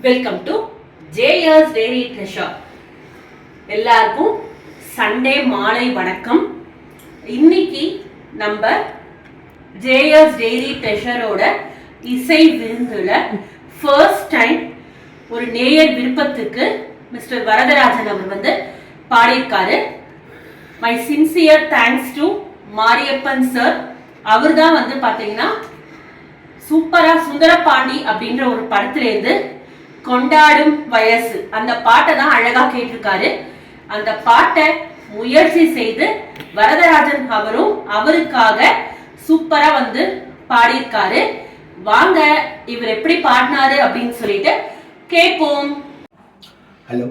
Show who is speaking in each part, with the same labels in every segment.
Speaker 1: Welcome to JS dairy treasure எல்லாருக்கும் Sunday மாலை வணக்கம். இன்னைக்கு நம்ம ஜேஎஸ் டெய்ரி ட்ரெஷரோட இசை விருந்துல ஃபர்ஸ்ட் டைம் ஒரு நேயர் விருப்பத்துக்கு மிஸ்டர் வரதராஜன் அவர் வந்து பாடியிருக்காரு. My sincere thanks to Mariappan sir அவர் தான் வந்து பார்த்தீங்கன்னா சூப்பரா சுந்தரபாண்டி அப்படின்ற ஒரு படத்திலேருந்து கொண்டாடும் வயசு. அந்த பாட்டை தான் அழகா கேட்டிருக்காரு. அந்த பாட்டை முயற்சி செய்து வரதராஜன் அவரும் அவருக்காக சூப்பரா வந்து பாடியிருக்காரு. வாங்க இவர் எப்படி பாடினாரு அப்படின்னு சொல்லிட்டு கேட்போம்.
Speaker 2: ஹலோ.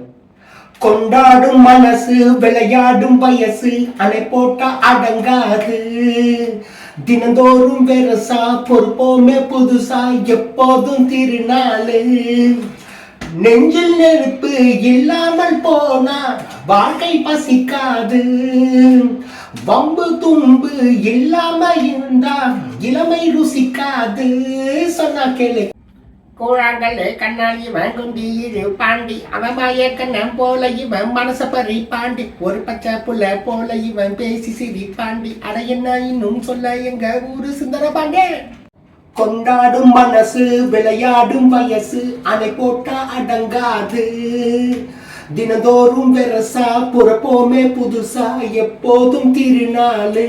Speaker 2: கொண்டாடும் மனசு விளையாடும் வயசு அணை போட்டா அடங்காது. தினந்தோறும் பெருசா பொறுப்போமே புதுசா எப்போதும் திருநாளு. நெஞ்சில் நெருப்பு இல்லாமல் போனா வாழ்க்கை பசிக்காது. வம்பு தும்பு இல்லாம இருந்தா இளமை ருசிக்காது சொன்னா கேளு. கூழாங்கல் கண்ணாடி இவன் குண்டி இரு பாண்டி அவன் மயக்கண்ணன் போல இவன் மனச பறி பாண்டி ஒரு பச்சை புள்ள போல இவன் பேசி சிரி பாண்டி அட என்ன இன்னும் சொல்ல எங்க ஊரு சுந்தர பாண்டே? கொண்டாடும் மனசு விளையாடும் வயசு அணை போட்டா அடங்காது. தினந்தோறும் வெரசா புறப்போமே புதுசா எப்போதும் திருநாளு.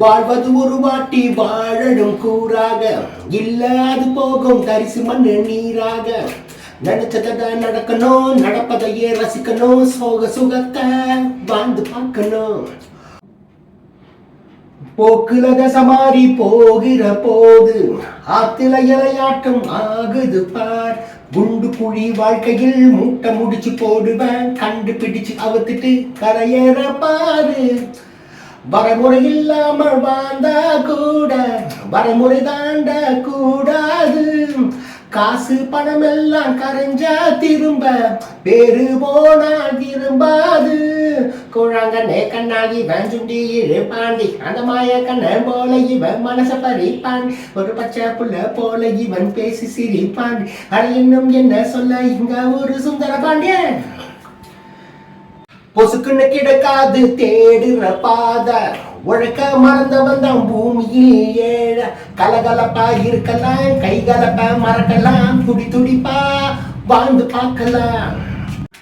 Speaker 2: வாழ்வது ஒரு வாட்டி வாழடும் கூறாக இல்ல அது போகும் தரிசு மண்ணு நீராக. நினைச்சத நடக்கணும் நடப்பதையே ரசிக்கணும் சோக சுகத்தை வாழ்ந்து பார்க்கணும். போக்குல தசமாறி போகிற போது ஆத்தில இலையாட்டம் ஆகுது பார். குண்டு குழி வாழ்க்கையில் மூட்டை முடிச்சு போடுவேன். கண்டுபிடிச்சு அவுத்துட்டு கரையேற பாரு. வரமுறை இல்லாமல் வாழ்ந்தா கூட வரமுறை தாண்ட கூடாது. காசு பணம் எல்லாம் கரைஞ்சா திரும்ப பேரு போனா திரும்பாது. குழாங்கண்ணே கண்ணாகி வேஞ்சுண்டி இழுப்பாண்டி பாண்டி அந்த மாய கண்ணன் போல இவன் மனச பறிப்பாண்டி ஒரு பச்சை புள்ள போல இவன் பேசி சிரிப்பாண்டி அது இன்னும் என்ன சொல்ல இங்க ஒரு சுந்தர பாண்டியன். பொசுக்குன்னு கிடக்காது தேடுற பாத. உழக்க மறந்தவன் தான் பூமியில் ஏழ. கலகலப்பா இருக்கலாம் கைகலப்பா மறக்கலாம் துடி துடிப்பா வாழ்ந்து பார்க்கலாம்.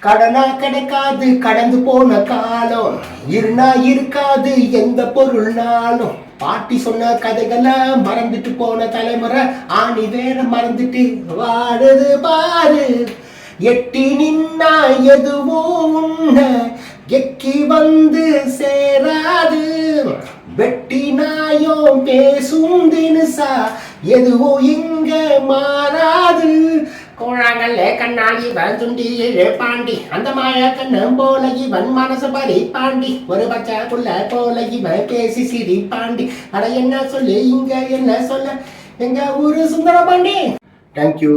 Speaker 2: கடனா கிடைக்காது கடந்து போன காலம். இருனா இருக்காது எந்த பொருள்னாலும். பாட்டி சொன்ன கதைகளை மறந்துட்டு போன தலைமுறை ஆணி வேற மறந்துட்டு வாழது பாரு. எட்டி நின்னா எதுவோ உன்ன எக்கி வந்து சேராது. வெட்டி நாயோ பேசும் தினுசா எதுவோ இங்க மாறாது. கோழாங்கல்ல கண்ணாடி இவன் பாண்டி அந்த மாய கண்ணன் போல இவன் மனசு பறி பாண்டி ஒரு பச்சை புள்ள போல இவன் பேசி சிரி பாண்டி அட என்ன சொல்லு இங்க என்ன சொல்ல? எங்க ஊரு சுந்தர பாண்டி? தேங்க்யூ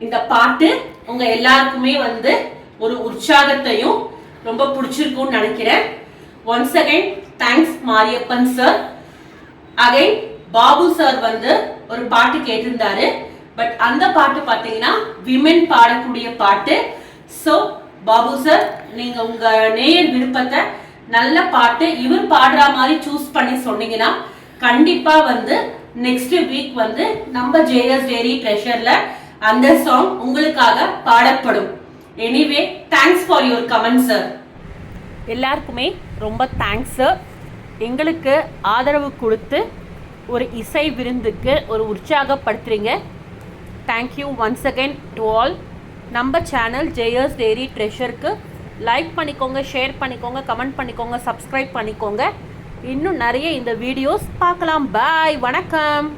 Speaker 1: இந்த பாட்டு உங்க எல்லாருக்குமே வந்து ஒரு உற்சாகத்தையும் ரொம்ப பிடிச்சிருக்கும்னு நினைக்கிறேன். Once again thanks Mariappan sir again Babu sir வந்து ஒரு பாட்டு கேட்டிருந்தாரு. பட் அந்த பாட்டு பார்த்தீங்கன்னா விமென் பாடக்கூடிய பாட்டு. ஸோ பாபு சார் நீங்க உங்க நேயர் விருப்பத்தை நல்ல பாட்டு இவர் பாடுற மாதிரி சூஸ் பண்ணி சொன்னீங்கன்னா கண்டிப்பா வந்து நெக்ஸ்ட் வீக் வந்து நம்ம ஜேஎஸ் டேரி ப்ரெஷர்ல அந்த சாங் உங்களுக்காக பாடப்படும். Anyway thanks for your comment sir எல்லாருக்குமே ரொம்ப தேங்க்ஸ் சார் எங்களுக்கு ஆதரவு கொடுத்து ஒரு இசை விருந்துக்கு ஒரு உற்சாகப்படுத்துறீங்க. Thank you once again to all நம்ம சேனல் ஜெயர்ஸ் டேரி ட்ரெஷருக்கு லைக் பண்ணிக்கோங்க ஷேர் பண்ணிக்கோங்க கமெண்ட் பண்ணிக்கோங்க சப்ஸ்கிரைப் பண்ணிக்கோங்க. இன்னும் நிறைய இந்த வீடியோஸ் பார்க்கலாம். பாய் வணக்கம்.